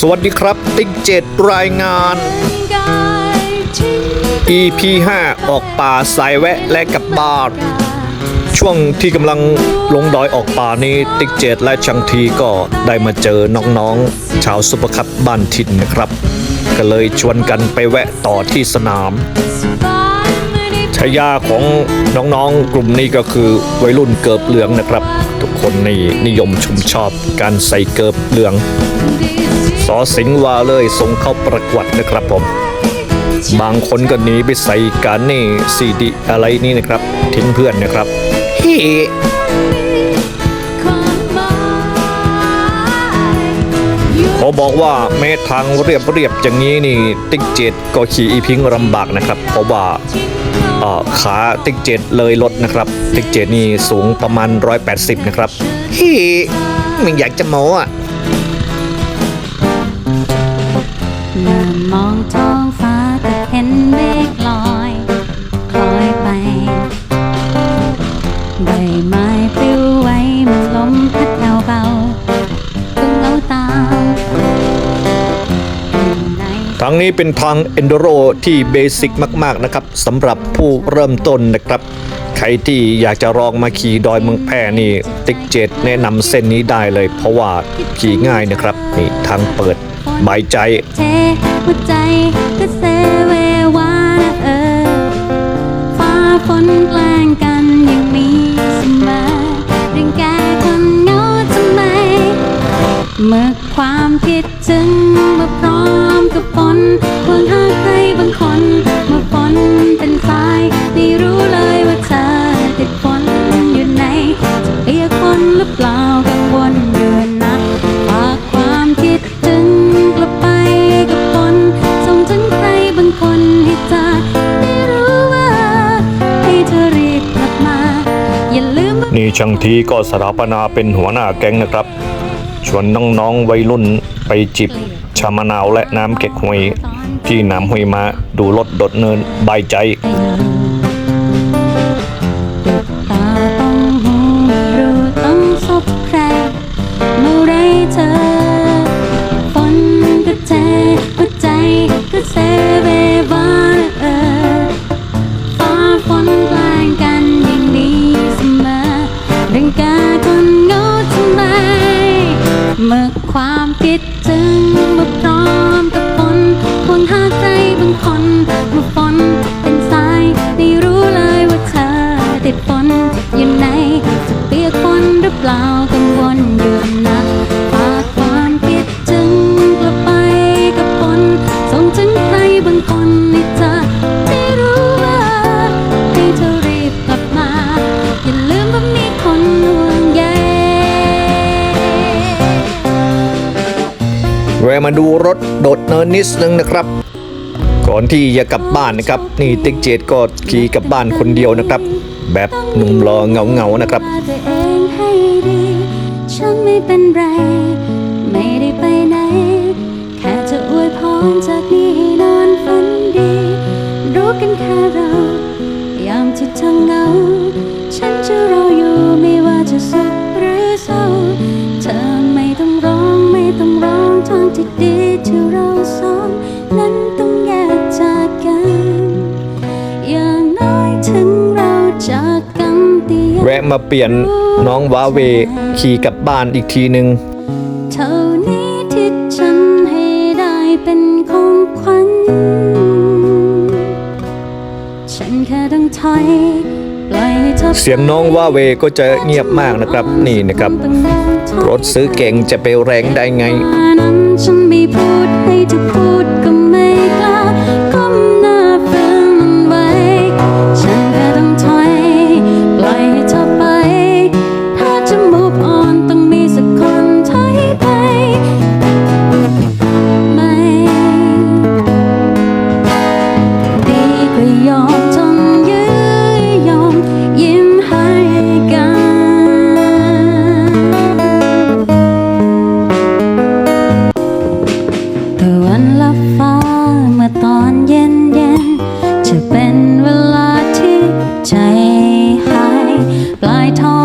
สวัสดีครับ ติ๊กเจ็ดรายงาน EP 5 ออกป่าสายแวะและกลับบ้านช่วงที่กำลังลงดอยออกป่านี้ ติ๊กเจ็ดและชังทีก็ได้มาเจอน้องๆ ชาวซุปเปอร์คัพบ้านถิ่นนะครับ ก็เลยชวนกันไปแวะต่อที่สนามฉายาของน้องๆกลุ่มนี้ก็คือวัยรุ่นเกิบเหลืองนะครับ คนนี่นิยมชมชอบการใส่เกิบเหลือง สอสิงห์วาเลยส่งเข้าประกวดนะครับผม บางคนก็หนีไปใส่การนี่ซีดีอะไรนี่นะครับ ทิ้งเพื่อนนะครับเฮ้ขอบอกว่าแม้ทางเรียบเรียบๆอย่างนี้นี่ ติ๊กเจ็ดก็ขี่อีพิงลำบากนะครับ เพราะว่าเอ่อ ขาติ๊กเจ็ดเลยลดนะครับ ติ๊กเจ็ดนี่สูงประมาณ 180 นะครับเฮ้ไม่อยากจะโม้อะมองท ทางนี้เป็นทาง Enduro ที่เบสิกมาก ๆ นะครับสำหรับผู้เริ่มต้นนะครับ ใครที่อยากจะลองมาขี่ดอยเมืองแพรนี่ ติ๊กเจ็ดแนะนำเส้นนี้ได้เลย เพราะว่าขี่ง่ายนะครับ นี่ทางเปิดบายใจเทหัวใจเซเววานะเออฟ้าฝนกล้งกันย่างนี้เสมอเรื่องแกคนเงาทำไม เมื่อความคิดถึง ช่างทีก็สถาปนาเป็นหัวหน้าแก๊งนะครับ ชวนน้องๆวัยรุ่นไปจิบชามะนาวและน้ำเก็กหวยที่น้ำห้วยมาดูรถโดดเนินบายใจ เมื่อความคิดถึงมาพร้อมกับฝนหวังหาใครบางคนเมื่อฝนเป็นสายไม่รู้เลยว่าเธอติดฝนอยู่ไหนจะเปียกฝนหรือเปล่ากังวล แวะมาดูรถโดดเนินนิดนึงนะครับ ก่อนที่จะกลับบ้านนะครับ นี่ติ๊กเจดก็ขี่กลับบ้านคนเดียวนะครับ แบบหนุ่มรอเงาเงาๆนะครับฉันไม่เป็นไร ไม่ได้ไปไหน แค่จะอวยพรจากนี้ให้นอนฝันดี รู้กันแค่เรา ยามที่เธอเงา แวะมาเปลี่ยนน้องวาเวขี่กลับบ้านอีกทีหนึ่งเท่านี้ที่ฉันให้ได้เป็นของขวัญฉันแค่ต้องถอยปล่อยให้เธอเสียงน้องวาเวก็จะเงียบมากนะครับ นี่นะครับ รถซื้อเก่งจะไปแรงได้ไง 白头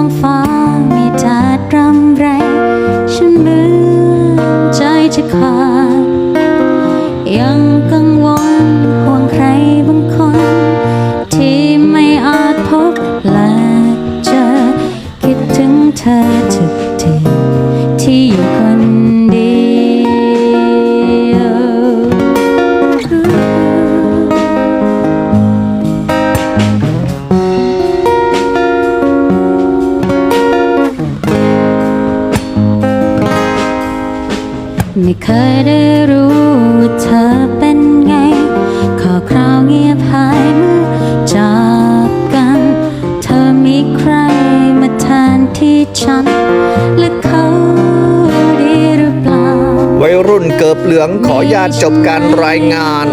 ไม่เคยได้รู้ว่าเธอเป็นไง ขอคราวเงียบหายเมื่อจากกัน เธอมีใครมาแทนที่ฉัน และเขาดีหรือเปล่า วัยรุ่นเกิบเหลืองขอญาตจบการรายงาน